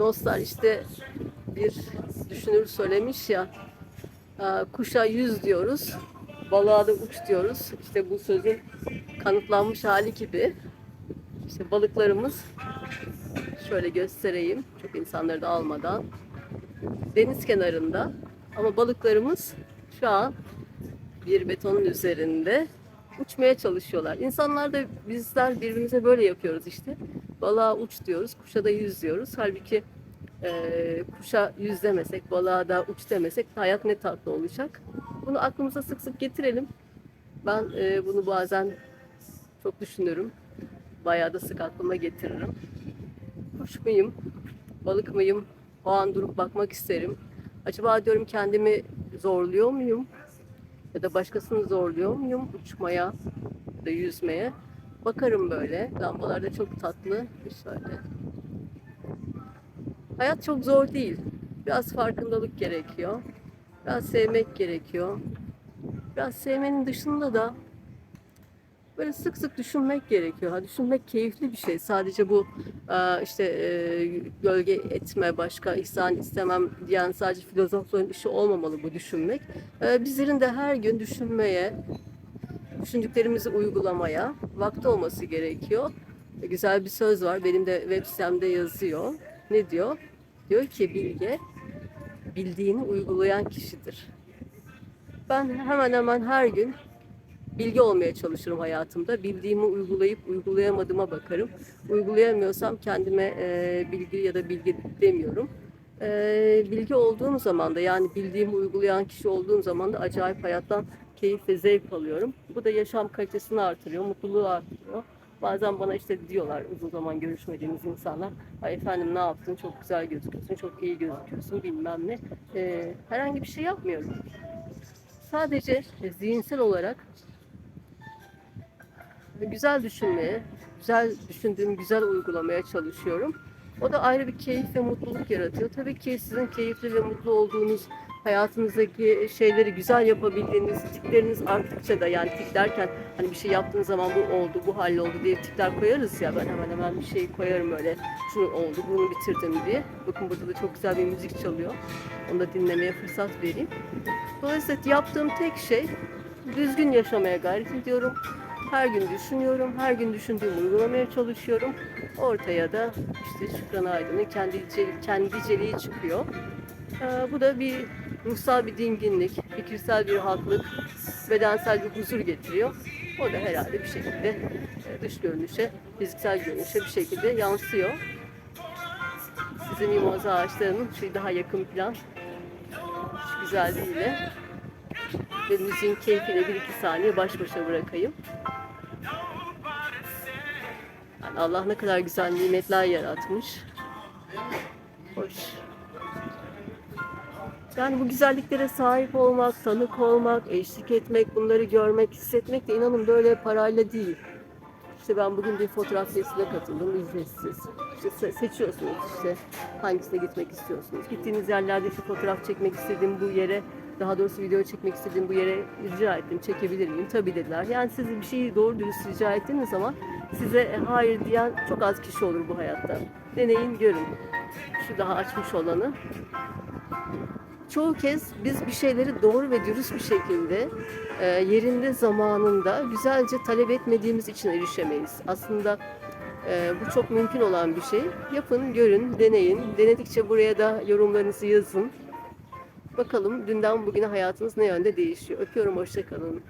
Dostlar işte bir düşünür söylemiş ya kuşa yüz diyoruz, balığa da uç diyoruz. İşte bu sözün kanıtlanmış hali gibi. İşte balıklarımız şöyle göstereyim çok insanları da almadan deniz kenarında ama balıklarımız şu an bir betonun üzerinde uçmaya çalışıyorlar. İnsanlar da bizler birbirimize böyle yapıyoruz işte. Balığa uç diyoruz, kuşa da yüz diyoruz. Halbuki eee, kuşa yüz demesek, balığa da uç demesek hayat ne tatlı olacak. Bunu aklımıza sık sık getirelim. Ben eee, bunu bazen çok düşünürüm. Bayağı da sık aklıma getiririm. Kuş muyum, balık mıyım? O an durup bakmak isterim. Acaba diyorum kendimi zorluyor muyum? Ya da başkasını zorluyor muyum uçmaya ya da yüzmeye? Bakarım böyle. Lambalar da çok tatlı. Şöyle. Hayat çok zor değil. Biraz farkındalık gerekiyor. Biraz sevmek gerekiyor. Biraz sevmenin dışında da böyle sık sık düşünmek gerekiyor. Ha, düşünmek keyifli bir şey. Sadece bu e, işte e, gölge etme, başka ihsan istemem diyen sadece filozofların işi olmamalı bu düşünmek. E, bizlerin de her gün düşünmeye, düşündüklerimizi uygulamaya vakti olması gerekiyor. Güzel bir söz var. Benim de web sitemde yazıyor. Ne diyor? Diyor ki bilge bildiğini uygulayan kişidir. Ben hemen hemen her gün bilgi olmaya çalışırım hayatımda. Bildiğimi uygulayıp uygulayamadığıma bakarım. Uygulayamıyorsam kendime e, bilgi ya da bilgi demiyorum. E, bilgi olduğum zaman da yani bildiğimi uygulayan kişi olduğum zaman da acayip hayattan keyif ve zevk alıyorum. Bu da yaşam kalitesini artırıyor, mutluluğu artırıyor. Bazen bana işte diyorlar uzun zaman görüşmediğimiz insanlar, Ay efendim ne yaptın, çok güzel gözüküyorsun, çok iyi gözüküyorsun bilmem ne. E, herhangi bir şey yapmıyorum. Sadece zihinsel olarak güzel düşünmeye, güzel düşündüğüm, güzel uygulamaya çalışıyorum. O da ayrı bir keyif ve mutluluk yaratıyor. Tabii ki sizin keyifli ve mutlu olduğunuz, hayatınızdaki şeyleri güzel yapabildiğiniz, tikleriniz arttıkça da yani tik derken hani bir şey yaptığınız zaman bu oldu, bu halloldu diye tikler koyarız ya ben hemen hemen bir şey koyarım öyle şunu oldu, bunu bitirdim diye. Bakın burada da çok güzel bir müzik çalıyor. Onu da dinlemeye fırsat vereyim. Dolayısıyla yaptığım tek şey düzgün yaşamaya gayret ediyorum. Her gün düşünüyorum, her gün düşündüğümü uygulamaya çalışıyorum. Ortaya da işte Şükran Aydın'ın kendi, kendi iceliği çıkıyor. Ee, bu da bir ruhsal bir dinginlik, fikirsel bir haklık, bedensel bir huzur getiriyor. O da herhalde bir şekilde e, dış görünüşe, fiziksel görünüşe bir şekilde yansıyor. Size mimoza ağaçlarının şu daha yakın plan şu güzelliğiyle ve müziğin keyfiyle bir iki saniye baş başa bırakayım. Yani Allah ne kadar güzel nimetler yaratmış. Hoş. Yani bu güzelliklere sahip olmak, tanık olmak, eşlik etmek, bunları görmek, hissetmek de inanın böyle parayla değil. İşte ben bugün bir fotoğraf sesine katıldım, ücretsiz. İşte se- seçiyorsunuz işte hangisine gitmek istiyorsunuz. Gittiğiniz yerlerde şu fotoğraf çekmek istediğim bu yere, daha doğrusu video çekmek istediğim bu yere rica ettim, çekebilir miyim? Tabii dediler. Yani siz bir şeyi doğru dürüst rica ettiğiniz zaman size e, hayır diyen çok az kişi olur bu hayatta. Deneyin, görün. Şu daha açmış olanı çoğu kez biz bir şeyleri doğru ve dürüst bir şekilde e, yerinde zamanında güzelce talep etmediğimiz için erişemeyiz. Aslında e, bu çok mümkün olan bir şey. Yapın, görün, deneyin. Denedikçe buraya da yorumlarınızı yazın. Bakalım dünden bugüne hayatınız ne yönde değişiyor. Öpüyorum, hoşçakalın.